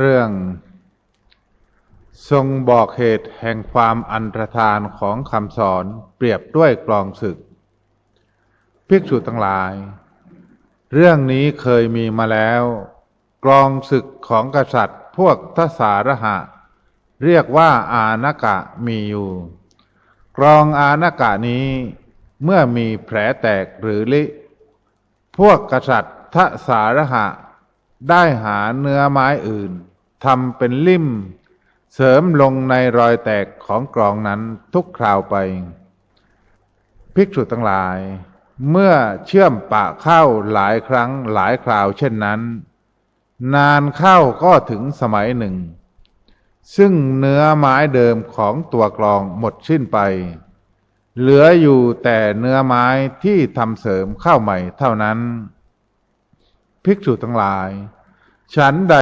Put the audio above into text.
เรื่องทรงบอกเหตุแห่งความอันตรธานของคำสอนเปรียบด้วยกลองศึกภิกษุทั้งหลาย เรื่องนี้เคยมีมาแล้ว กลองศึกของกษัตริย์พวกทศารหะ เรียกว่าอานากะมีอยู่ กลองอานากะนี้เมื่อมีแผลแตกหรือลิ พวกกษัตริย์ทสารหะ ได้หาเนื้อไม้อื่นทำเป็นลิ่ม เสริมลงในรอยแตกของกรองนั้นทุกคราวไป ภิกษุทั้งหลาย เมื่อเชื่อมปะเข้าหลายครั้งหลายคราวเช่นนั้น นานเข้าก็ถึงสมัยหนึ่ง ซึ่งเนื้อไม้เดิมของตัวกรองหมดสิ้นไป เหลืออยู่แต่เนื้อไม้ที่ทำเสริมเข้าใหม่เท่านั้น ภิกษุทั้งหลาย ฉันใด